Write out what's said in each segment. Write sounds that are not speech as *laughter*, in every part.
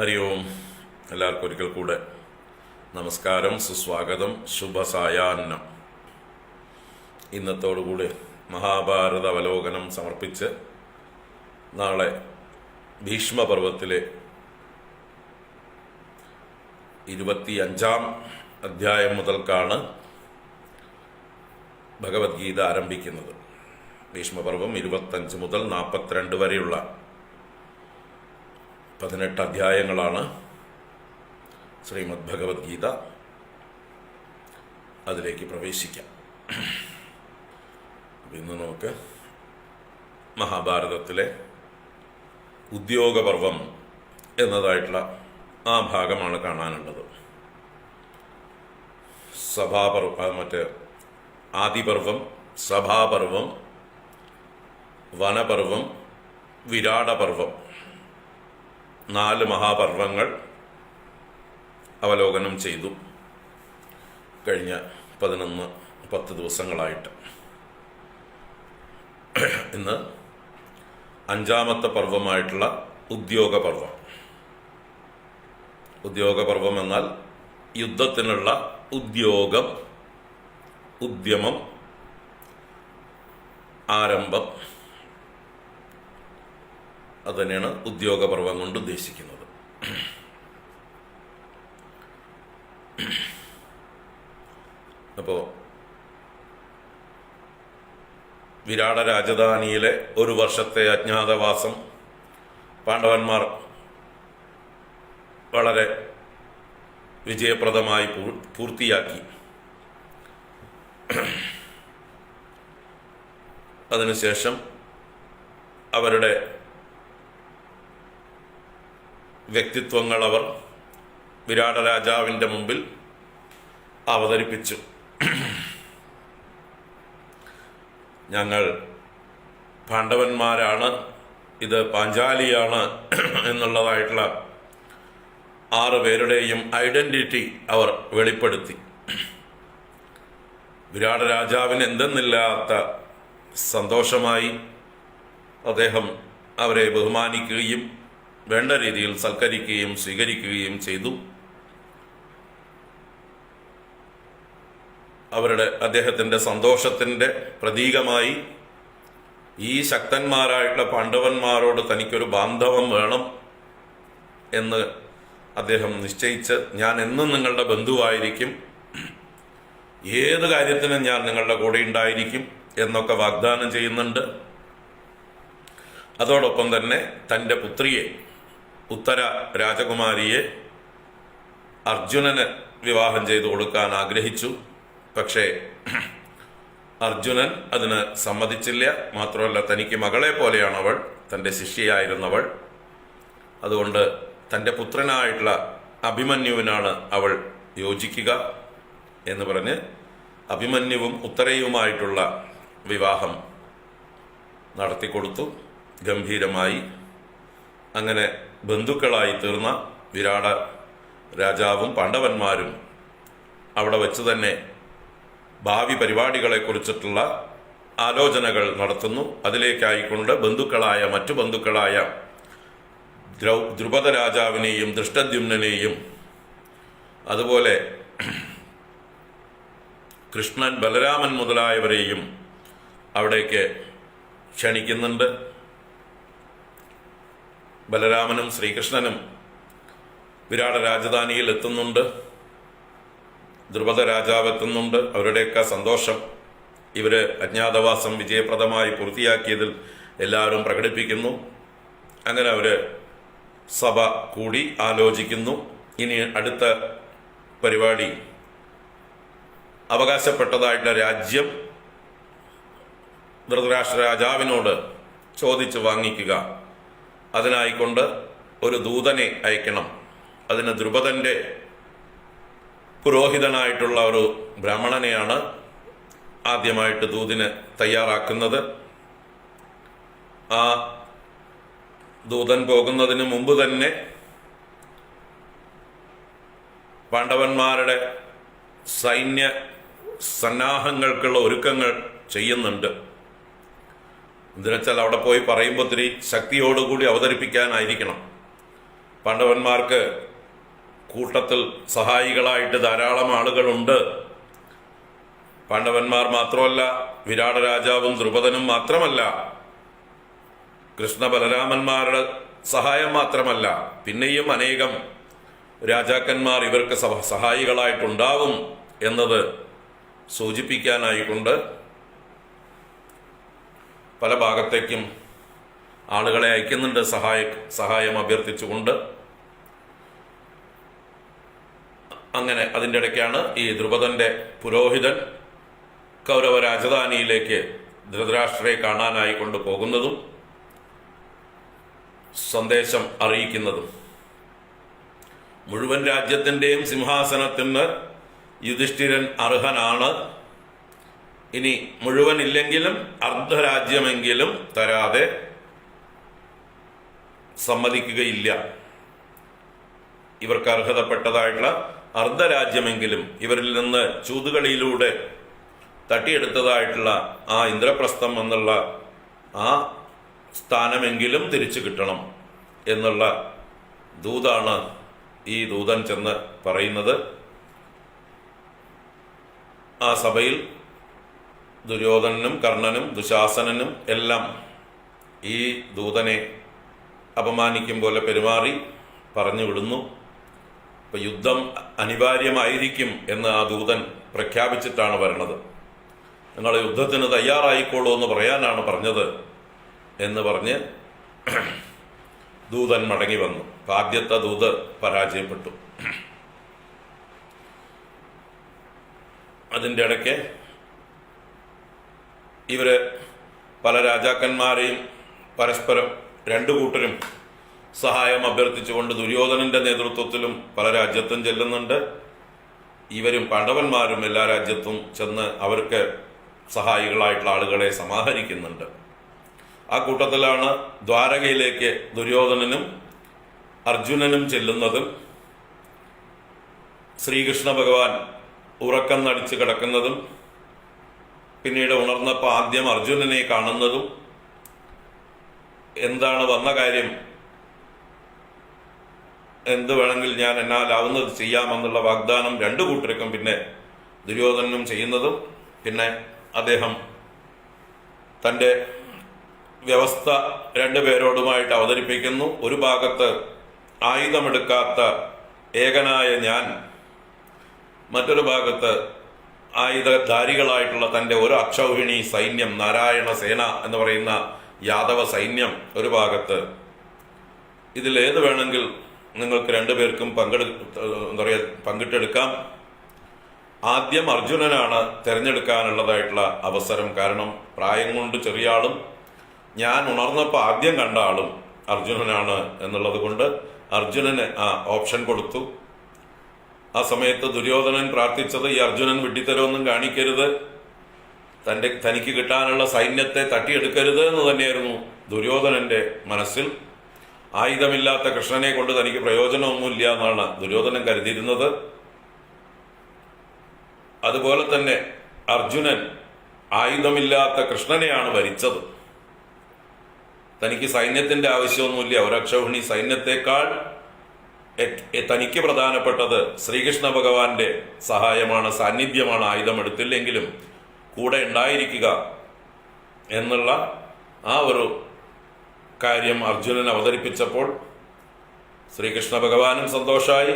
ഹരി ഓം എല്ലാവർക്കും ഒരിക്കൽ കൂടെ നമസ്കാരം സുസ്വാഗതം ശുഭസായാഹ്നം. ഇന്നത്തോടുകൂടി മഹാഭാരത അവലോകനം സമർപ്പിച്ച് നാളെ ഭീഷ്മപർവത്തിലെ ഇരുപത്തിയഞ്ചാം അധ്യായം മുതൽക്കാണ് ഭഗവത്ഗീത ആരംഭിക്കുന്നത്. ഭീഷ്മപർവം ഇരുപത്തഞ്ച് മുതൽ നാൽപ്പത്തിരണ്ട് വരെയുള്ള പതിനെട്ട് അധ്യായങ്ങളാണ് ശ്രീമദ് ഭഗവത്ഗീത അതിലേക്ക് പ്രവേശിക്കാം. ഇന്ന് നമുക്ക് മഹാഭാരതത്തിലെ ഉദ്യോഗപർവം എന്നതായിട്ടുള്ള ആ ഭാഗമാണ് കാണാനുള്ളത്. സഭാപർവ മറ്റേ ആദിപർവം സഭാപർവം വനപർവം വിരാടപർവം നാല് മഹാപർവങ്ങൾ അവലോകനം ചെയ്തു കഴിഞ്ഞ പതിനൊന്ന് പത്ത് ദിവസങ്ങളായിട്ട്. ഇന്ന് അഞ്ചാമത്തെ പർവമായിട്ടുള്ള ഉദ്യോഗപർവം ഉദ്യോഗപർവം എന്നാൽ യുദ്ധത്തിനുള്ള ഉദ്യോഗം ഉദ്യമം ആരംഭം അത് തന്നെയാണ് ഉദ്യോഗപർവം കൊണ്ട് ഉദ്ദേശിക്കുന്നത്. അപ്പോ വിരാട രാജധാനിയിലെ ഒരു വർഷത്തെ അജ്ഞാതവാസം പാണ്ഡവന്മാർ വളരെ വിജയപ്രദമായി പൂർത്തിയാക്കി. അതിനുശേഷം അവരുടെ വ്യക്തിത്വങ്ങൾ അവർ വിരാട രാജാവിന്റെ മുമ്പിൽ അവതരിപ്പിച്ചു. ഞങ്ങൾ പാണ്ഡവന്മാരാണ് ഇത് പാഞ്ചാലിയാണ് എന്നുള്ളതായിട്ടുള്ള ആറ് പേരുടെയും ഐഡന്റിറ്റി അവർ വെളിപ്പെടുത്തി. വിരാട രാജാവിന് എന്തെന്നില്ലാത്ത സന്തോഷമായി അദ്ദേഹം അവരെ ബഹുമാനിക്കുകയും വേണ്ട രീതിയിൽ സൽക്കരിക്കുകയും സ്വീകരിക്കുകയും ചെയ്തു. അവരുടെ അദ്ദേഹത്തിന്റെ സന്തോഷത്തിന്റെ പ്രതീകമായി ഈ ശക്തന്മാരായിട്ടുള്ള പാണ്ഡവന്മാരോട് തനിക്കൊരു ബാന്ധവം വേണം എന്ന് അദ്ദേഹം നിശ്ചയിച്ച് ഞാൻ എന്നും നിങ്ങളുടെ ബന്ധുവായിരിക്കും. ഏത് കാര്യത്തിനും ഞാൻ നിങ്ങളുടെ കൂടെ ഉണ്ടായിരിക്കും എന്നൊക്കെ വാഗ്ദാനം ചെയ്യുന്നുണ്ട്. അതോടൊപ്പം തന്നെ തന്റെ പുത്രിയെ ഉത്തര രാജകുമാരിയെ അർജുനന് വിവാഹം ചെയ്തു കൊടുക്കാൻ ആഗ്രഹിച്ചു. പക്ഷേ അർജുനൻ അതിന് സമ്മതിച്ചില്ല. മാത്രമല്ല തനിക്ക് മകളെ പോലെയാണ് അവൾ തന്റെ ശിഷ്യയായിരുന്നവൾ. അതുകൊണ്ട് തന്റെ പുത്രനായിട്ടുള്ള അഭിമന്യുവിനാണ് അവൾ യോജിക്കുക എന്ന് പറഞ്ഞ് അഭിമന്യുവും ഉത്തരയുമായിട്ടുള്ള വിവാഹം നടത്തിക്കൊടുത്തു. ഗംഭീരമായി അങ്ങനെ ബന്ധുക്കളായി തീർന്ന വിരാട രാജാവും പാണ്ഡവന്മാരും അവിടെ വെച്ച് തന്നെ ഭാവി പരിപാടികളെ കുറിച്ചിട്ടുള്ള ആലോചനകൾ നടത്തുന്നു. അതിലേക്കായിക്കൊണ്ട് ബന്ധുക്കളായ മറ്റു ബന്ധുക്കളായ ദ്രൗ ദ്രുപദ രാജാവിനെയും ദൃഷ്ടദ്യുനെയും അതുപോലെ കൃഷ്ണൻ ബലരാമൻ മുതലായവരെയും അവിടേക്ക് ക്ഷണിക്കുന്നുണ്ട്. ബലരാമനും ശ്രീകൃഷ്ണനും വിരാട രാജധാനിയിൽ എത്തുന്നുണ്ട്. ദ്രുപദ രാജാവ് എത്തുന്നുണ്ട്. അവരുടെയൊക്കെ സന്തോഷം ഇവർ അജ്ഞാതവാസം വിജയപ്രദമായി പൂർത്തിയാക്കിയതിൽ എല്ലാവരും പ്രകടിപ്പിക്കുന്നു. അങ്ങനെ അവർ സഭ കൂടി ആലോചിക്കുന്നു. ഇനി അടുത്ത പരിപാടി അവകാശപ്പെട്ടതായിട്ടുള്ള രാജ്യം ധൃതരാഷ്ട്ര രാജാവിനോട് ചോദിച്ചു വാങ്ങിക്കുക. അതിനായിക്കൊണ്ട് ഒരു ദൂതനെ അയക്കണം. അതിന് ദ്രുപദന്റെ പുരോഹിതനായിട്ടുള്ള ഒരു ബ്രാഹ്മണനെയാണ് ആദ്യമായിട്ട് ദൂതിന് തയ്യാറാക്കുന്നത്. ആ ദൂതൻ പോകുന്നതിന് മുമ്പ് തന്നെ പാണ്ഡവന്മാരുടെ സൈന്യ സന്നാഹങ്ങൾക്കുള്ള ഒരുക്കങ്ങൾ ചെയ്യുന്നുണ്ട്. എന്തിനുവെച്ചാൽ അവിടെ പോയി പറയുമ്പോൾ ഒത്തിരി ശക്തിയോടുകൂടി അവതരിപ്പിക്കാനായിരിക്കണം. പാണ്ഡവന്മാർക്ക് കൂട്ടത്തിൽ സഹായികളായിട്ട് ധാരാളം ആളുകളുണ്ട്. പാണ്ഡവന്മാർ മാത്രമല്ല വിരാട രാജാവും ദ്രുപദനും മാത്രമല്ല കൃഷ്ണ ബലരാമന്മാരുടെ സഹായം മാത്രമല്ല പിന്നെയും അനേകം രാജാക്കന്മാർ ഇവർക്ക് സഹ- സഹായികളായിട്ടുണ്ടാവും എന്നത് സൂചിപ്പിക്കാനായിക്കൊണ്ട് പല ഭാഗത്തേക്കും ആളുകളെ അയക്കുന്നുണ്ട് സഹായ സഹായം അഭ്യർത്ഥിച്ചുകൊണ്ട്. അങ്ങനെ അതിന്റെ ഇടയ്ക്കാണ് ഈ ദ്രുപദന്റെ പുരോഹിതൻ കൗരവ രാജധാനിയിലേക്ക് ധൃതരാഷ്ട്രയെ കാണാനായി കൊണ്ടുപോകുന്നതും സന്ദേശം അറിയിക്കുന്നതും. മുഴുവൻ രാജ്യത്തിന്റെയും സിംഹാസനത്തിന് യുധിഷ്ഠിരൻ അർഹനാണ്. ഇനി മുഴുവൻ ഇല്ലെങ്കിലും അർദ്ധരാജ്യമെങ്കിലും തരാതെ സമ്മതിക്കുകയില്ല. ഇവർക്ക് അർഹതപ്പെട്ടതായിട്ടുള്ള അർദ്ധരാജ്യമെങ്കിലും ഇവരിൽ നിന്ന് ചൂതുകളിയിലൂടെ തട്ടിയെടുത്തതായിട്ടുള്ള ആ ഇന്ദ്രപ്രസ്ഥം എന്നുള്ള ആ സ്ഥാനമെങ്കിലും തിരിച്ചു കിട്ടണം എന്നുള്ള ദൂതാണ് ഈ ദൂതൻ ചെന്ന് പറയുന്നത്. ആ സഭയിൽ ദുര്യോധനനും കർണനും ദുശാസനനും എല്ലാം ഈ ദൂതനെ അപമാനിക്കും പോലെ പെരുമാറി പറഞ്ഞു വിടുന്നു. ഇപ്പൊ യുദ്ധം അനിവാര്യമായിരിക്കും എന്ന് ആ ദൂതൻ പ്രഖ്യാപിച്ചിട്ടാണ് വരണത്. നിങ്ങൾ യുദ്ധത്തിന് തയ്യാറായിക്കോളൂ എന്ന് പറയാനാണ് പറഞ്ഞത് എന്ന് പറഞ്ഞ് ദൂതൻ മടങ്ങി വന്നു. ആദ്യത്തെ ദൂത് പരാജയപ്പെട്ടു. അതിന്റെ ഇടയ്ക്ക് ഇവർ പല രാജാക്കന്മാരെയും പരസ്പരം രണ്ടു കൂട്ടരും സഹായം അഭ്യർത്ഥിച്ചുകൊണ്ട് ദുര്യോധനന്റെ നേതൃത്വത്തിലും പല രാജ്യത്തും ചെല്ലുന്നുണ്ട്. ഇവരും പാണ്ഡവന്മാരും എല്ലാ രാജ്യത്തും ചെന്ന് അവർക്ക് സഹായികളായിട്ടുള്ള ആളുകളെ സമാഹരിക്കുന്നുണ്ട്. ആ കൂട്ടത്തിലാണ് ദ്വാരകയിലേക്ക് ദുര്യോധനനും അർജുനനും ചെല്ലുന്നതും ശ്രീകൃഷ്ണ ഭഗവാൻ ഉറക്കം നടിച്ച് കിടക്കുന്നതും പിന്നീട് ഉണർന്നപ്പോൾ ആദ്യം അർജുനനെ കാണുന്നതും എന്താണ് വന്ന കാര്യം? എന്ത് വേണമെങ്കിൽ ഞാൻ എന്നാലാവുന്നത് ചെയ്യാമെന്നുള്ള വാഗ്ദാനം രണ്ടു കൂട്ടർക്കും പിന്നെ ദുര്യോധനനും ചെയ്യുന്നതും പിന്നെ അദ്ദേഹം തന്റെ വ്യവസ്ഥ രണ്ടുപേരോടുമായിട്ട് അവതരിപ്പിക്കുന്നു. ഒരു ഭാഗത്ത് ആയുധമെടുക്കാത്ത ഏകനായ ഞാൻ മറ്റൊരു ഭാഗത്ത് ആയുധധാരികളായിട്ടുള്ള തന്റെ ഒരു അക്ഷൗഹിണി സൈന്യം നാരായണ സേന എന്ന് പറയുന്ന യാദവ സൈന്യം ഒരു ഭാഗത്ത്. ഇതിലേത് വേണമെങ്കിൽ നിങ്ങൾക്ക് രണ്ടുപേർക്കും പങ്കെടു എന്താ പറയുക പങ്കിട്ടെടുക്കാം. ആദ്യം അർജുനനാണ് തിരഞ്ഞെടുക്കാനുള്ളതായിട്ടുള്ള അവസരം കാരണം പ്രായം കൊണ്ട് ചെറിയ ആളും ഞാൻ ഉണർന്നപ്പോൾ ആദ്യം കണ്ട ആളും അർജുനനാണ് എന്നുള്ളത് കൊണ്ട് അർജുനന് ആ ഓപ്ഷൻ കൊടുത്തു. ആ സമയത്ത് ദുര്യോധനൻ പ്രാർത്ഥിച്ചത് ഈ അർജുനൻ വിട്ടിത്തരമൊന്നും കാണിക്കരുത്. തന്റെ തനിക്ക് കിട്ടാനുള്ള സൈന്യത്തെ തട്ടിയെടുക്കരുത് എന്ന് തന്നെയായിരുന്നു ദുര്യോധനന്റെ മനസ്സിൽ. ആയുധമില്ലാത്ത കൃഷ്ണനെ കൊണ്ട് തനിക്ക് പ്രയോജനമൊന്നുമില്ല എന്നാണ് ദുര്യോധനൻ കരുതിയിരുന്നത്. അതുപോലെ തന്നെ അർജുനൻ ആയുധമില്ലാത്ത കൃഷ്ണനെയാണ് ഭരിച്ചത്. തനിക്ക് സൈന്യത്തിന്റെ ആവശ്യമൊന്നുമില്ല. ഒരക്ഷോഹിണി സൈന്യത്തെക്കാൾ തനിക്ക് പ്രധാനപ്പെട്ടത് ശ്രീകൃഷ്ണ ഭഗവാന്റെ സഹായമാണ് സാന്നിധ്യമാണ് ആയുധം എടുത്തില്ലെങ്കിലും കൂടെ ഉണ്ടായിരിക്കുക എന്നുള്ള ആ ഒരു കാര്യം അർജുനൻ അവതരിപ്പിച്ചപ്പോൾ ശ്രീകൃഷ്ണ ഭഗവാനും സന്തോഷമായി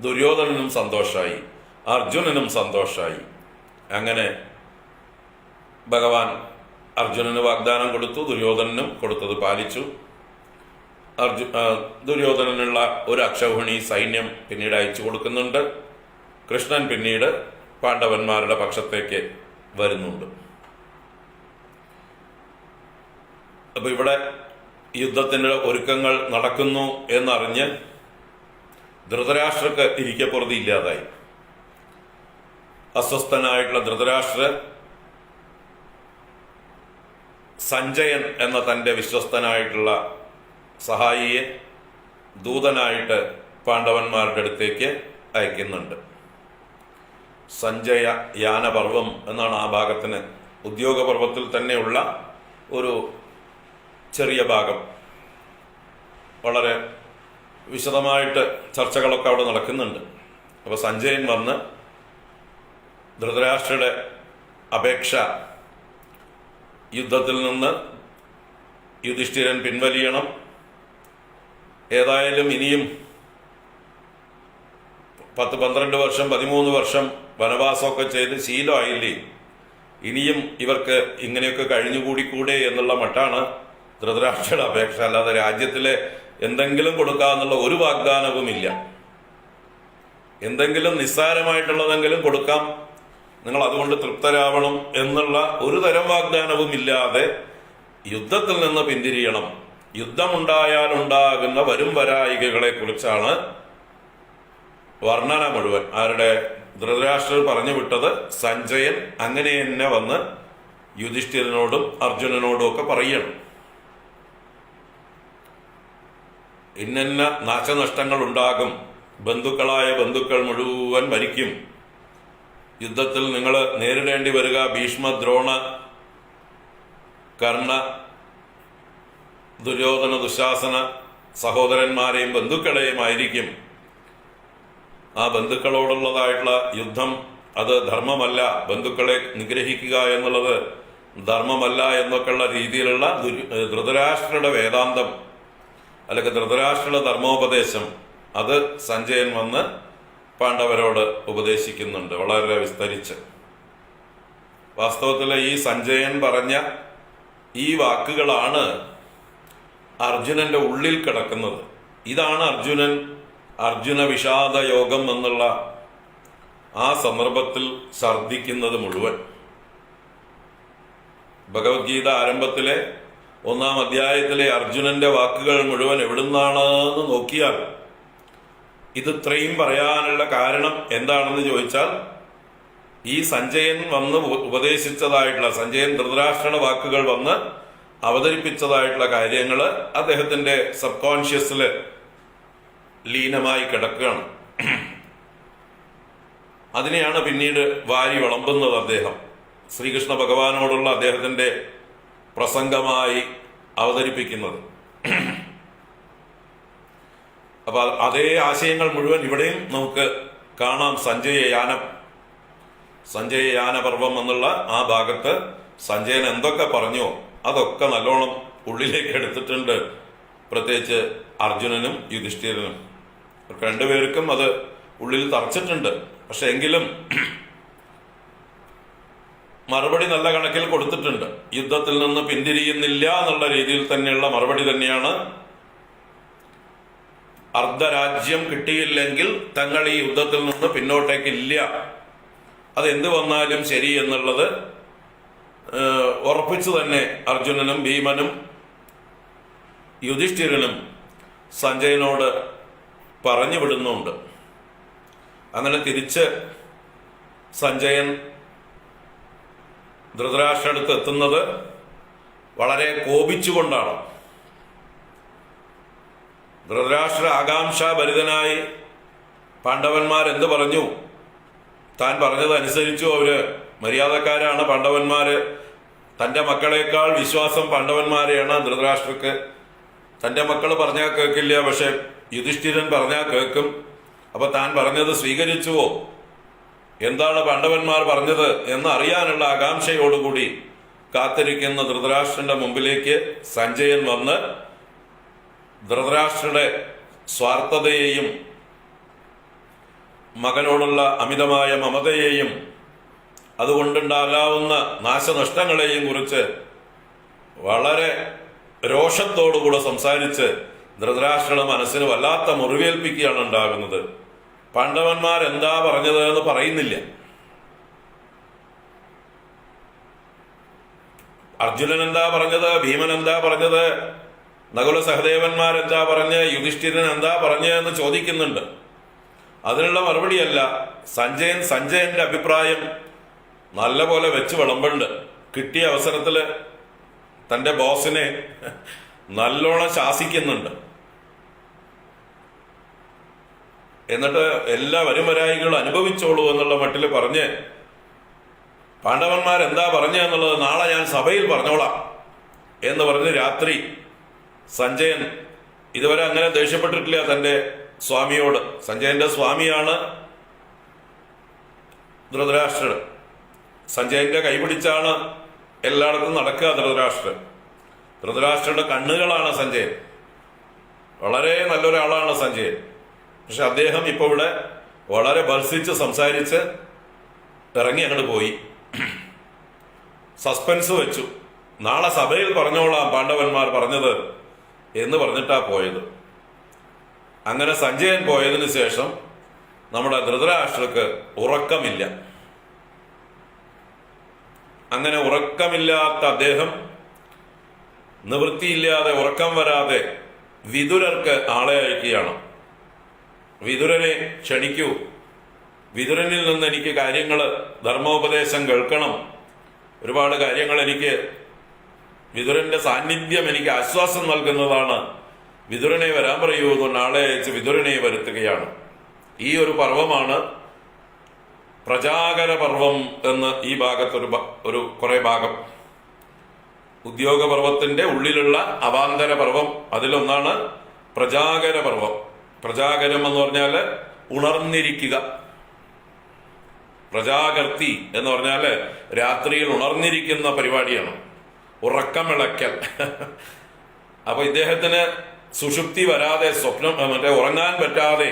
ദുര്യോധനനും സന്തോഷമായി അർജുനനും സന്തോഷമായി അങ്ങനെ ഭഗവാൻ അർജുനന് വാഗ്ദാനം കൊടുത്തു ദുര്യോധനനും കൊടുത്തത് പാലിച്ചു. അർജു ദുര്യോധനനുള്ള ഒരു അക്ഷൗഹിണി സൈന്യം പിന്നീട് അയച്ചു കൊടുക്കുന്നുണ്ട്. കൃഷ്ണൻ പിന്നീട് പാണ്ഡവന്മാരുടെ പക്ഷത്തേക്ക് വരുന്നുണ്ട്. അപ്പൊ ഇവിടെ യുദ്ധത്തിന്റെ ഒരുക്കങ്ങൾ നടക്കുന്നു എന്നറിഞ്ഞ് ധൃതരാഷ്ട്രക്ക് ഇരിക്കപ്പുറതി ഇല്ലാതായി. അസ്വസ്ഥനായിട്ടുള്ള ധൃതരാഷ്ട്ര സഞ്ജയൻ എന്ന തന്റെ വിശ്വസ്തനായിട്ടുള്ള സഹായിയെ ദൂതനായിട്ട് പാണ്ഡവന്മാരുടെ അടുത്തേക്ക് അയക്കുന്നുണ്ട്. സഞ്ജയ യാനപർവം എന്നാണ് ആ ഭാഗത്തിന് ഉദ്യോഗപർവത്തിൽ തന്നെയുള്ള ഒരു ചെറിയ ഭാഗം. വളരെ വിശദമായിട്ട് ചർച്ചകളൊക്കെ അവിടെ നടക്കുന്നുണ്ട്. അപ്പോൾ സഞ്ജയൻ വന്ന് ധൃതരാഷ്ട്രയുടെ അപേക്ഷ യുദ്ധത്തിൽ നിന്ന് യുധിഷ്ഠിരൻ പിൻവലിയണം ഏതായാലും ഇനിയും പത്ത് പന്ത്രണ്ട് വർഷം പതിമൂന്ന് വർഷം വനവാസമൊക്കെ ചെയ്ത് ശീലമായില്ലേ? ഇനിയും ഇവർക്ക് ഇങ്ങനെയൊക്കെ കഴിഞ്ഞുകൂടിക്കൂടെ എന്നുള്ള മട്ടാണ് ധൃതരാഷ്ട്രയുടെ അപേക്ഷ. അല്ലാതെ രാജ്യത്തിലെ എന്തെങ്കിലും കൊടുക്കാമെന്നുള്ള ഒരു വാഗ്ദാനവുമില്ല. എന്തെങ്കിലും നിസ്സാരമായിട്ടുള്ളതെങ്കിലും കൊടുക്കാം. നിങ്ങൾ അതുകൊണ്ട് തൃപ്തരാവണം എന്നുള്ള ഒരു തരം വാഗ്ദാനവും ഇല്ലാതെ യുദ്ധത്തിൽ നിന്ന് പിന്തിരിയണം. യുദ്ധമുണ്ടായാലുണ്ടാകുന്ന വരും വരായികകളെ കുറിച്ചാണ് വർണന മുഴുവൻ. ആരുടെ? ധൃതരാഷ്ട്രർ പറഞ്ഞു വിട്ടത് സഞ്ജയൻ അങ്ങനെ തന്നെ വന്ന് യുധിഷ്ഠിരനോടും അർജുനനോടും ഒക്കെ പറയണം. ഇന്നന്ന നാശനഷ്ടങ്ങൾ ഉണ്ടാകും. ബന്ധുക്കളായ ബന്ധുക്കൾ മുഴുവൻ മരിക്കും. യുദ്ധത്തിൽ നിങ്ങൾ നേരിടേണ്ടി വരിക ഭീഷ്മ ദ്രോണ കർണ ദുര്യോധന ദുശാസന സഹോദരന്മാരെയും ബന്ധുക്കളെയും ആയിരിക്കും ആ ബന്ധുക്കളോടുള്ളതായിട്ടുള്ള യുദ്ധം അത് ധർമ്മമല്ല. ബന്ധുക്കളെ നിഗ്രഹിക്കുക എന്നുള്ളത് ധർമ്മമല്ല എന്നൊക്കെയുള്ള രീതിയിലുള്ള ധൃതരാഷ്ട്രയുടെ വേദാന്തം. അല്ലെങ്കിൽ ധൃതരാഷ്ട്രയുടെ ധർമ്മോപദേശം. അത് സഞ്ജയൻ വന്ന് പാണ്ഡവരോട് ഉപദേശിക്കുന്നുണ്ട് വളരെ വിസ്തരിച്ച്. വാസ്തവത്തിൽ ഈ സഞ്ജയൻ പറഞ്ഞ ഈ വാക്കുകളാണ് അർജുനന്റെ ഉള്ളിൽ കിടക്കുന്നത്. ഇതാണ് അർജുനൻ അർജുന വിഷാദ യോഗം എന്നുള്ള ആ സന്ദർഭത്തിൽ ഛർദിക്കുന്നത് മുഴുവൻ. ഭഗവത്ഗീത ആരംഭത്തിലെ ഒന്നാം അധ്യായത്തിലെ അർജുനന്റെ വാക്കുകൾ മുഴുവൻ എവിടുന്നാണ് എന്ന് നോക്കിയാൽ ഇത് ഇത്രയും പറയാനുള്ള കാരണം എന്താണെന്ന് ചോദിച്ചാൽ ഈ സഞ്ജയൻ വന്ന് ഉപദേശിച്ചതായിട്ടുള്ള സഞ്ജയൻ ധൃതരാഷ്ട്രയുടെ വാക്കുകൾ വന്ന് അവതരിപ്പിച്ചതായിട്ടുള്ള കാര്യങ്ങൾ അദ്ദേഹത്തിന്റെ സബ് കോൺഷ്യസിൽ ലീനമായി കിടക്കുകയാണ്. അതിനെയാണ് പിന്നീട് വാരി വിളമ്പുന്നത് അദ്ദേഹം. ശ്രീകൃഷ്ണ ഭഗവാനോടുള്ള അദ്ദേഹത്തിന്റെ പ്രസംഗമായി അവതരിപ്പിക്കുന്നത്. അപ്പൊ അതേ ആശയങ്ങൾ മുഴുവൻ ഇവിടെയും നമുക്ക് കാണാം. സഞ്ജയ യാനം. സഞ്ജയ യാനപർവം എന്നുള്ള ആ ഭാഗത്ത് സഞ്ജയൻ എന്തൊക്കെ പറഞ്ഞോ അതൊക്കെ നല്ലോണം ഉള്ളിലേക്ക് എടുത്തിട്ടുണ്ട്. പ്രത്യേകിച്ച് അർജുനനും യുധിഷ്ഠിരനും. രണ്ടുപേർക്കും അത് ഉള്ളിൽ തറച്ചിട്ടുണ്ട്. പക്ഷെ എങ്കിലും മറുപടി നല്ല കണക്കിൽ കൊടുത്തിട്ടുണ്ട്. യുദ്ധത്തിൽ നിന്ന് പിന്തിരിയുന്നില്ല എന്നുള്ള രീതിയിൽ തന്നെയുള്ള മറുപടി തന്നെയാണ് അർദ്ധരാജ്യം കിട്ടിയില്ലെങ്കിൽ തങ്ങൾ ഈ യുദ്ധത്തിൽ നിന്ന് പിന്നോട്ടേക്കില്ല. അത് എന്ത് വന്നാലും ശരി എന്നുള്ളത് ഉറപ്പിച്ചു തന്നെ അർജുനനും ഭീമനും യുധിഷ്ഠിരനും സഞ്ജയനോട് പറഞ്ഞു വിടുന്നുണ്ട്. അങ്ങനെ തിരിച്ച് സഞ്ജയൻ ധൃതരാഷ്ട്രടുത്ത് എത്തുന്നത് വളരെ കോപിച്ചുകൊണ്ടാണ്. ധൃതരാഷ്ട്ര ആകാംക്ഷാഭരിതനായി പാണ്ഡവന്മാർ എന്ത് പറഞ്ഞു? താൻ പറഞ്ഞത് അനുസരിച്ചു അവർ മര്യാദക്കാരാണ് പാണ്ഡവന്മാര്. തന്റെ മക്കളെക്കാൾ വിശ്വാസം പാണ്ഡവന്മാരെയാണ് ധൃതരാഷ്ട്രക്ക്. തന്റെ മക്കൾ പറഞ്ഞാൽ കേൾക്കില്ല പക്ഷെ യുധിഷ്ഠിരൻ പറഞ്ഞാൽ കേൾക്കും. അപ്പൊ താൻ പറഞ്ഞത് സ്വീകരിച്ചുവോ? എന്താണ് പാണ്ഡവന്മാർ പറഞ്ഞത് എന്ന് അറിയാനുള്ള ആകാംക്ഷയോടുകൂടി കാത്തിരിക്കുന്ന ധൃതരാഷ്ട്രന്റെ മുമ്പിലേക്ക് സഞ്ജയൻ വന്ന് ധൃതരാഷ്ട്രയുടെ സ്വാർത്ഥതയെയും മകനോടുള്ള അമിതമായ മമതയെയും അതുകൊണ്ടുണ്ടാകാവുന്ന നാശനഷ്ടങ്ങളെയും കുറിച്ച് വളരെ രോഷത്തോടുകൂടെ സംസാരിച്ച് ധൃതരാഷ്ട്രയുടെ മനസ്സിന് വല്ലാത്ത മുറിവേൽപ്പിക്കുകയാണ് ഉണ്ടാകുന്നത്. പാണ്ഡവന്മാർ എന്താ പറഞ്ഞത് എന്ന് പറയുന്നില്ല. അർജുനൻ എന്താ പറഞ്ഞത്? ഭീമൻ എന്താ പറഞ്ഞത്? നകുല സഹദേവന്മാർ എന്താ പറഞ്ഞ്? യുധിഷ്ഠിരൻ എന്താ പറഞ്ഞ് എന്ന് ചോദിക്കുന്നുണ്ട്. അതിനുള്ള മറുപടിയല്ല സഞ്ജയൻ സഞ്ജയന്റെ അഭിപ്രായം നല്ലപോലെ വെച്ച് വിളമ്പുണ്ട്. കിട്ടിയ അവസരത്തിൽ തന്റെ ബോസിനെ നല്ലോണം ശാസിക്കുന്നുണ്ട്. എന്നിട്ട് എല്ലാ വരുമരായികളും അനുഭവിച്ചോളൂ എന്നുള്ള മട്ടിൽ പറഞ്ഞ് പാണ്ഡവന്മാർ എന്താ പറഞ്ഞു എന്നുള്ളത് നാളെ ഞാൻ സഭയിൽ പറഞ്ഞോളാം എന്ന് പറഞ്ഞ് രാത്രി സഞ്ജയൻ ഇതുവരെ അങ്ങനെ ദേഷ്യപ്പെട്ടിട്ടില്ല തന്റെ സ്വാമിയോട്. സഞ്ജയന്റെ സ്വാമിയാണ് ധൃതരാഷ്ട്രൻ. സഞ്ജയന്റെ കൈപിടിച്ചാണ് എല്ലായിടത്തും നടക്കുക ധൃതരാഷ്ട്രൻ. ധൃതരാഷ്ട്രയുടെ കണ്ണുകളാണ് സഞ്ജയൻ. വളരെ നല്ലൊരാളാണ് സഞ്ജയൻ. പക്ഷെ അദ്ദേഹം ഇപ്പൊ ഇവിടെ വളരെ ഭത്സിച്ച് സംസാരിച്ച് ഇറങ്ങി അങ്ങോട്ട് പോയി. സസ്പെൻസ് വെച്ചു. നാളെ സഭയിൽ പറഞ്ഞോളാം പാണ്ഡവന്മാർ പറഞ്ഞത് എന്ന് പറഞ്ഞിട്ടാ പോയത്. അങ്ങനെ സഞ്ജയൻ പോയതിനു ശേഷം നമ്മുടെ ധൃതരാഷ്ട്രക്ക് ഉറക്കമില്ല. അങ്ങനെ ഉറക്കമില്ലാത്ത അദ്ദേഹം നിവൃത്തിയില്ലാതെ ഉറക്കം വരാതെ വിതുരർക്ക് ആളെ അയക്കുകയാണ്. വിതുരനെ ക്ഷണിക്കൂ. വിതുരനിൽ നിന്ന് എനിക്ക് കാര്യങ്ങൾ ധർമ്മോപദേശം കേൾക്കണം. ഒരുപാട് കാര്യങ്ങൾ എനിക്ക് വിതുരന്റെ സാന്നിധ്യം എനിക്ക് ആശ്വാസം നൽകുന്നതാണ്. വിതുരനെ വരാൻ പറയൂ എന്ന് ആളെ അയച്ച് വിതുരനെ വരുത്തുകയാണ്. ഈ ഒരു പർവമാണ് പ്രജാകര പർവം എന്ന് ഈ ഭാഗത്തൊരു ഒരു കുറെ ഭാഗം. ഉദ്യോഗ പർവത്തിന്റെ ഉള്ളിലുള്ള അവാന്തര പർവം അതിലൊന്നാണ് പ്രജാകര പർവം പ്രജാകരം എന്ന് പറഞ്ഞാൽ ഉണർന്നിരിക്കുക. പ്രജാകർത്തി എന്ന് പറഞ്ഞാൽ രാത്രിയിൽ ഉണർന്നിരിക്കുന്ന പരിപാടിയാണ്. ഉറക്കമിളക്കൽ *laughs* അപ്പൊ ഇദ്ദേഹത്തിന് സുഷുപ്തി വരാതെ സ്വപ്നം മറ്റേ ഉറങ്ങാൻ പറ്റാതെ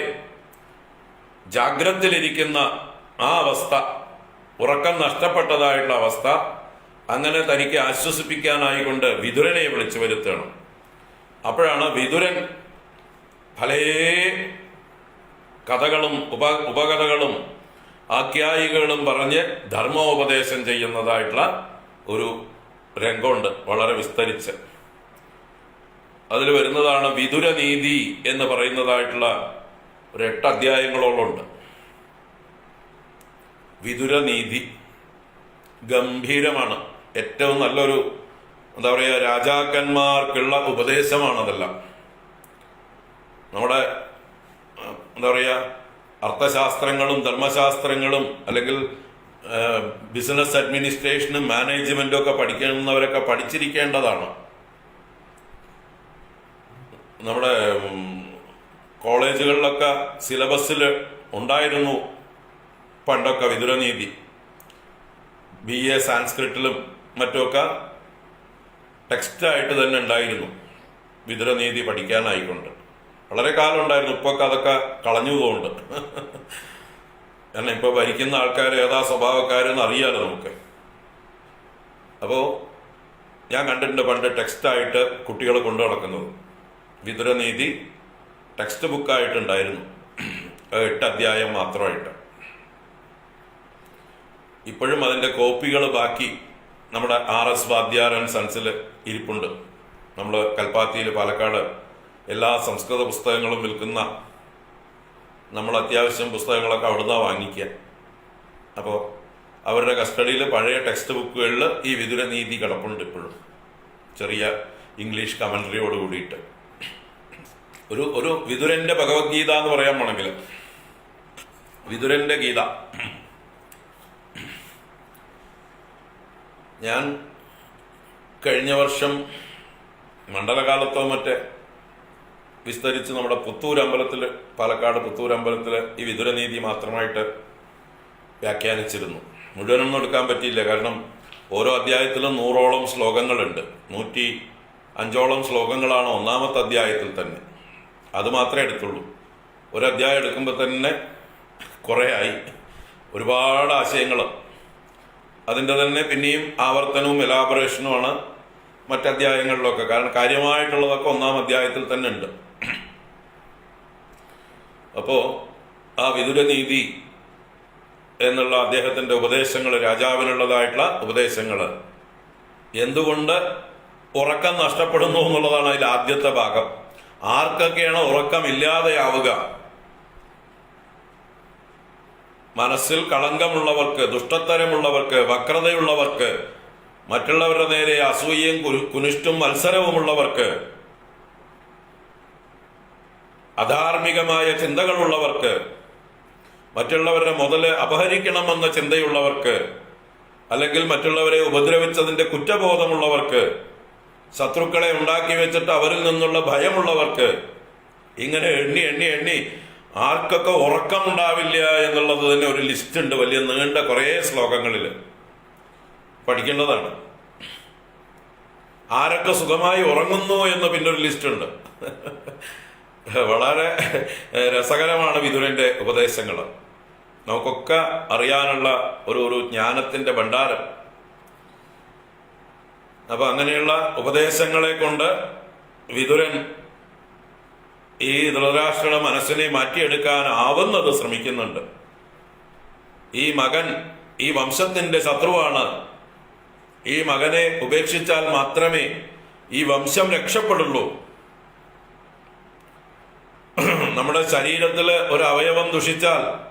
ജാഗ്രതയിലിരിക്കുന്ന ആ അവസ്ഥ ഉറക്കം നഷ്ടപ്പെട്ടതായിട്ടുള്ള അവസ്ഥ അങ്ങനെ തനിക്ക് ആശ്വസിപ്പിക്കാനായിക്കൊണ്ട് വിതുരനെ വിളിച്ചു വരുത്തണം. അപ്പോഴാണ് വിതുരൻ പലേ കഥകളും ഉപ ഉപകഥകളും ആഖ്യായികളും പറഞ്ഞ് ധർമ്മോപദേശം ചെയ്യുന്നതായിട്ടുള്ള ഒരു രംഗമുണ്ട് വളരെ വിസ്തരിച്ച്. അതിൽ വരുന്നതാണ് വിതുരനീതി എന്ന് പറയുന്നതായിട്ടുള്ള ഒരു എട്ട് അധ്യായങ്ങളോളമുണ്ട് വിതുരനീതി ഗംഭീരമാണ്. ഏറ്റവും നല്ലൊരു എന്താ പറയുക രാജാക്കന്മാർക്കുള്ള ഉപദേശമാണതെല്ലാം നമ്മുടെ എന്താ പറയുക അർത്ഥശാസ്ത്രങ്ങളും ധർമ്മശാസ്ത്രങ്ങളും അല്ലെങ്കിൽ ബിസിനസ് അഡ്മിനിസ്ട്രേഷനും മാനേജ്മെന്റും ഒക്കെ പഠിക്കുന്നവരൊക്കെ പഠിച്ചിരിക്കേണ്ടതാണ്. നമ്മുടെ കോളേജുകളിലൊക്കെ സിലബസിൽ ഉണ്ടായിരുന്നു പണ്ടൊക്കെ വിതുരനീതി ബി എ സാൻസ്ക്രിറ്റിലും മറ്റുമൊക്കെ ടെക്സ്റ്റായിട്ട് തന്നെ ഉണ്ടായിരുന്നു. വിതുരനീതി പഠിക്കാനായിക്കൊണ്ട്. വളരെ കാലം ഉണ്ടായിരുന്നു. ഇപ്പൊക്കെ അതൊക്കെ കളഞ്ഞു പോകുന്നുണ്ട് കാരണം ഇപ്പൊ ഭരിക്കുന്ന ആൾക്കാർ ഏതാ സ്വഭാവക്കാരെന്ന് അറിയാലോ നമുക്ക്. അപ്പോ ഞാൻ കണ്ടിട്ടുണ്ട് പണ്ട് ടെക്സ്റ്റായിട്ട് കുട്ടികൾ കൊണ്ടു നടക്കുന്നത്. വിതുരനീതി ടെക്സ്റ്റ് ബുക്കായിട്ടുണ്ടായിരുന്നു എട്ട് അധ്യായം മാത്രമായിട്ട്. ഇപ്പോഴും അതിന്റെ കോപ്പികൾ ബാക്കി നമ്മുടെ ആർ എസ് വാദ്യാരൻ സൺസിൽ ഇരിപ്പുണ്ട്. നമ്മൾ കൽപ്പാത്തിയിൽ പാലക്കാട് എല്ലാ സംസ്കൃത പുസ്തകങ്ങളും വിൽക്കുന്ന നമ്മൾ അത്യാവശ്യം പുസ്തകങ്ങളൊക്കെ അവിടുന്ന് വാങ്ങിക്കുക. അപ്പോൾ അവരുടെ കസ്റ്റഡിയിൽ പഴയ ടെക്സ്റ്റ് ബുക്കുകളിൽ ഈ വിതുരനീതി കിടപ്പുണ്ട് ഇപ്പോഴും. ചെറിയ ഇംഗ്ലീഷ് കമൻട്രിയോട് കൂടിയിട്ട്. ഒരു ഒരു വിതുരന്റെ ഭഗവത്ഗീത എന്ന് പറയാൻ വേണമെങ്കിൽ വിതുരന്റെ ഗീത ഞാൻ കഴിഞ്ഞ വർഷം മണ്ഡലകാലത്തോ മറ്റേ വിസ്തരിച്ച് നമ്മുടെ പുത്തൂർ അമ്പലത്തിൽ പാലക്കാട് പുത്തൂർ അമ്പലത്തിൽ ഈ വിതുരനീതി മാത്രമായിട്ട് വ്യാഖ്യാനിച്ചിരുന്നു. മുഴുവനൊന്നും എടുക്കാൻ പറ്റിയില്ല. കാരണം ഓരോ അധ്യായത്തിലും നൂറോളം ശ്ലോകങ്ങളുണ്ട്. നൂറ്റി അഞ്ചോളം ശ്ലോകങ്ങളാണ് ഒന്നാമത്തെ അധ്യായത്തിൽ തന്നെ. അത് മാത്രമേ എടുത്തുള്ളൂ. ഒരു അധ്യായം എടുക്കുമ്പോൾ തന്നെ കുറേ ആയി. ഒരുപാട് ആശയങ്ങൾ അതിന്റെ തന്നെ പിന്നെയും ആവർത്തനവും എലാബറേഷനുമാണ് മറ്റധ്യായങ്ങളിലൊക്കെ. കാരണം കാര്യമായിട്ടുള്ളതൊക്കെ ഒന്നാം അധ്യായത്തിൽ തന്നെ ഉണ്ട്. അപ്പോ ആ വിതുരനീതി എന്നുള്ള അദ്ദേഹത്തിന്റെ ഉപദേശങ്ങൾ രാജാവിനുള്ളതായിട്ടുള്ള ഉപദേശങ്ങൾ എന്തുകൊണ്ട് ഉറക്കം നഷ്ടപ്പെടുന്നു എന്നുള്ളതാണ് അതിൽ ആദ്യത്തെ ഭാഗം. ആർക്കൊക്കെയാണ് ഉറക്കമില്ലാതെയാവുക? മനസ്സിൽ കളങ്കമുള്ളവർക്ക് ദുഷ്ടത്തരമുള്ളവർക്ക് വക്രതയുള്ളവർക്ക് മറ്റുള്ളവരുടെ നേരെ അസൂയയും കുനിഷ്ടും മത്സരവുമുള്ളവർക്ക് അധാർമികമായ ചിന്തകളുള്ളവർക്ക് മറ്റുള്ളവരുടെ മുതൽ അപഹരിക്കണമെന്ന ചിന്തയുള്ളവർക്ക് അല്ലെങ്കിൽ മറ്റുള്ളവരെ ഉപദ്രവിച്ചതിന്റെ കുറ്റബോധമുള്ളവർക്ക് ശത്രുക്കളെ ഉണ്ടാക്കി വെച്ചിട്ട് അവരിൽ നിന്നുള്ള ഭയമുള്ളവർക്ക് ഇങ്ങനെ എണ്ണി എണ്ണി എണ്ണി ആർക്കൊക്കെ ഉറക്കമുണ്ടാവില്ല എന്നുള്ളത് തന്നെ ഒരു ലിസ്റ്റ് ഉണ്ട്. വലിയ നീണ്ട കുറേ ശ്ലോകങ്ങളിൽ പഠിക്കേണ്ടതാണ്. ആരൊക്കെ സുഖമായി ഉറങ്ങുന്നു എന്ന് പിന്നെ ഒരു ലിസ്റ്റ് ഉണ്ട്. വളരെ രസകരമാണ് വിതുരന്റെ ഉപദേശങ്ങൾ നമുക്കൊക്കെ അറിയാനുള്ള ഒരു ഒരു ജ്ഞാനത്തിന്റെ ഭണ്ഡാരം. അപ്പൊ അങ്ങനെയുള്ള ഉപദേശങ്ങളെ കൊണ്ട് വിതുരൻ ഈ ധൃതരാഷ്ട്രയുടെ മനസ്സിനെ മാറ്റിയെടുക്കാനാവുന്നത് ശ്രമിക്കുന്നുണ്ട്. ഈ മകൻ ഈ വംശത്തിന്റെ ശത്രുവാണ്. ഈ മകനെ ഉപേക്ഷിച്ചാൽ മാത്രമേ ഈ വംശം രക്ഷപ്പെടുള്ളൂ. നമ്മുടെ ശരീരത്തിൽ ഒരു അവയവം ദുഷിച്ചാൽ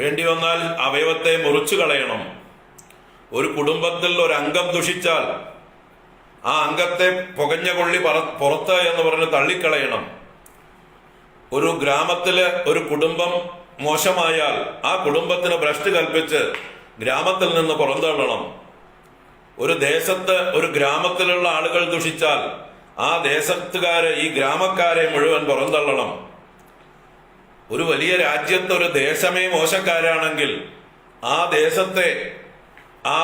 വേണ്ടി വന്നാൽ അവയവത്തെ മുറിച്ചു കളയണം. ഒരു കുടുംബത്തിൽ ഒരു അംഗം ദുഷിച്ചാൽ ആ അംഗത്തെ പുകഞ്ഞ കൊള്ളി പറ- പുറത്ത് എന്ന് പറഞ്ഞ് തള്ളിക്കളയണം. ഒരു ഗ്രാമത്തിൽ ഒരു കുടുംബം മോശമായാൽ ആ കുടുംബത്തിന് ഭ്രഷ്ട് കൽപ്പിച്ച് ഗ്രാമത്തിൽ നിന്ന് പുറന്തള്ളണം. ഒരു ദേശത്ത് ഒരു ഗ്രാമത്തിലുള്ള ആളുകൾ ദുഷിച്ചാൽ ആ ദേശത്തുകാരെ ഈ ഗ്രാമക്കാരെ മുഴുവൻ പുറന്തള്ളണം. ഒരു വലിയ രാജ്യത്ത് ഒരു ദേശമേ മോശക്കാരാണെങ്കിൽ ആ ദേശത്തെ ആ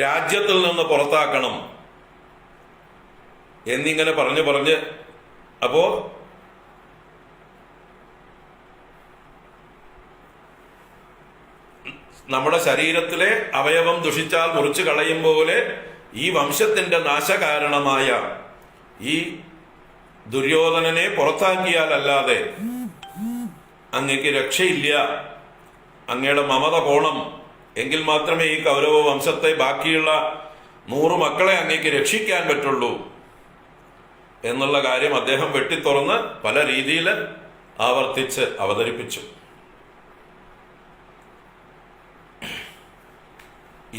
രാജ്യത്തിൽ നിന്ന് പുറത്താക്കണം. എന്നിങ്ങനെ പറഞ്ഞു പറഞ്ഞ് അപ്പോ നമ്മുടെ ശരീരത്തിലെ അവയവം ദുഷിച്ചാൽ മുറിച്ചു കളയും പോലെ ഈ വംശത്തിന്റെ നാശകാരണമായ ഈ ദുര്യോധനനെ പുറത്താക്കിയാലല്ലാതെ അങ്ങക്ക് രക്ഷയില്ല. അങ്ങയുടെ മമത പോണം. എങ്കിൽ മാത്രമേ ഈ കൗരവ വംശത്തെ ബാക്കിയുള്ള നൂറ് മക്കളെ അങ്ങേക്ക് രക്ഷിക്കാൻ പറ്റുള്ളൂ എന്നുള്ള കാര്യം അദ്ദേഹം വെട്ടിത്തുറന്ന് പല രീതിയിൽ ആവർത്തിച്ച് അവതരിപ്പിച്ചു.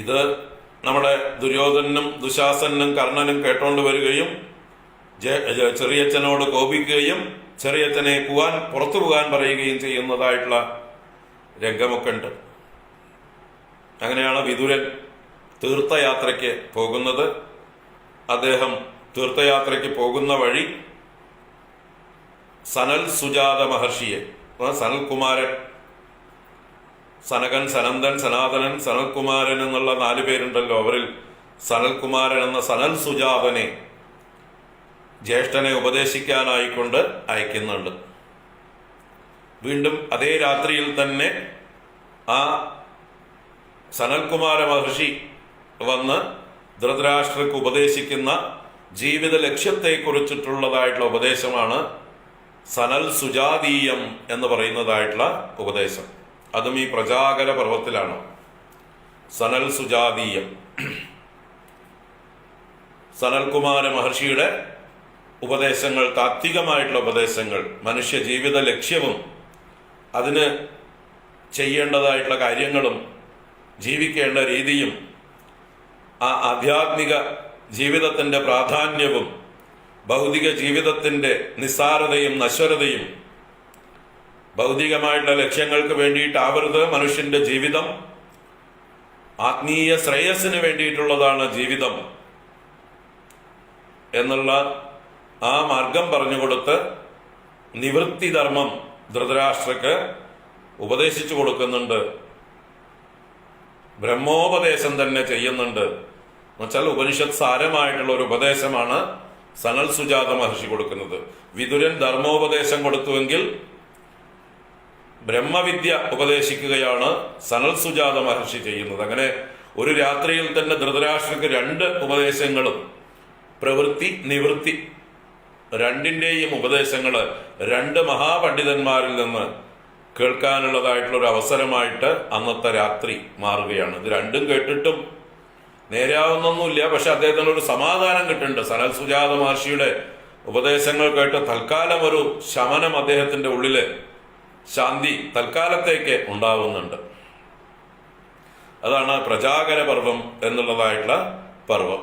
ഇത് നമ്മുടെ ദുര്യോധനും ദുശാസനും കർണനും കേട്ടോണ്ട് വരികയും ചെറിയച്ഛനോട് കോപിക്കുകയും ചെറിയച്ഛനെ പോവാൻ പുറത്തു പോകാൻ പറയുകയും ചെയ്യുന്നതായിട്ടുള്ള രംഗമൊക്കെ ഉണ്ട്. അങ്ങനെയാണ് വിദുരൻ തീർത്ഥയാത്രയ്ക്ക് പോകുന്നത്. അദ്ദേഹം തീർത്ഥയാത്രയ്ക്ക് പോകുന്ന വഴി സനൽ സുജാത മഹർഷിയെ സനൽകുമാരൻ സനകൻ സനന്ദൻ സനാതനൻ സനൽകുമാരൻ എന്നുള്ള നാല് പേരുണ്ടല്ലോ അവരിൽ. സനൽകുമാരൻ എന്ന സനൽ സുജാതനെ ജ്യേഷ്ഠനെ ഉപദേശിക്കാനായിക്കൊണ്ട് അയക്കുന്നുണ്ട്. വീണ്ടും അതേ രാത്രിയിൽ തന്നെ ആ സനൽകുമാര മഹർഷി വന്ന് ധൃതരാഷ്ട്രക്ക് ഉപദേശിക്കുന്ന ജീവിത ലക്ഷ്യത്തെ കുറിച്ചിട്ടുള്ളതായിട്ടുള്ള ഉപദേശമാണ് സനൽ സുജാതീയം എന്ന് പറയുന്നതായിട്ടുള്ള ഉപദേശം. അതും ഈ പ്രജാകര പർവത്തിലാണ്. സനൽ സുജാതീയം. സനൽകുമാര മഹർഷിയുടെ ഉപദേശങ്ങൾ താത്വികമായിട്ടുള്ള ഉപദേശങ്ങൾ മനുഷ്യ ജീവിത ലക്ഷ്യവും അതിന് ചെയ്യേണ്ടതായിട്ടുള്ള കാര്യങ്ങളും ജീവിക്കേണ്ട രീതിയും ആ ആധ്യാത്മിക ജീവിതത്തിന്റെ പ്രാധാന്യവും ഭൗതിക ജീവിതത്തിന്റെ നിസ്സാരതയും നശ്വരതയും ഭൗതികമായിട്ടുള്ള ലക്ഷ്യങ്ങൾക്ക് വേണ്ടിയിട്ടാവരുത് മനുഷ്യന്റെ ജീവിതം. ആത്മീയ ശ്രേയസ്സിന് വേണ്ടിയിട്ടുള്ളതാണ് ജീവിതം. എന്നുള്ള ആ മാർഗം പറഞ്ഞുകൊടുത്ത് നിവൃത്തിധർമ്മം ധൃതരാഷ്ട്രക്ക് ഉപദേശിച്ചു കൊടുക്കുന്നുണ്ട്. ബ്രഹ്മോപദേശം തന്നെ ചെയ്യുന്നുണ്ട്. എന്നുവെച്ചാൽ ഉപനിഷത് സാരമായിട്ടുള്ള ഒരു ഉപദേശമാണ് സനൽ സുജാത മഹർഷി കൊടുക്കുന്നത്. വിതുരൻ ധർമ്മോപദേശം കൊടുത്തുവെങ്കിൽ ബ്രഹ്മവിദ്യ ഉപദേശിക്കുകയാണ് സനൽ സുജാത മഹർഷി ചെയ്യുന്നത്. അങ്ങനെ ഒരു രാത്രിയിൽ തന്നെ ധൃതരാഷ്ട്രക്ക് രണ്ട് ഉപദേശങ്ങളും പ്രവൃത്തി നിവൃത്തി രണ്ടിന്റെയും ഉപദേശങ്ങൾ രണ്ട് മഹാപണ്ഡിതന്മാരിൽ നിന്ന് കേൾക്കാനുള്ളതായിട്ടുള്ള ഒരു അവസരമായിട്ട് അന്നത്തെ രാത്രി മാറുകയാണ്. ഇത് രണ്ടും കേട്ടിട്ടും നേരാവുന്നൊന്നുമില്ല. പക്ഷെ അദ്ദേഹത്തിന് ഒരു സമാധാനം കിട്ടുന്നുണ്ട്. സനൽ സുജാത മഹർഷിയുടെ ഉപദേശങ്ങൾ കേട്ട് തൽക്കാലം ഒരു ശമനം അദ്ദേഹത്തിന്റെ ഉള്ളിൽ ശാന്തി തൽക്കാലത്തേക്ക് ഉണ്ടാവുന്നുണ്ട്. അതാണ് പ്രജാകര പർവം എന്നുള്ളതായിട്ടുള്ള പർവം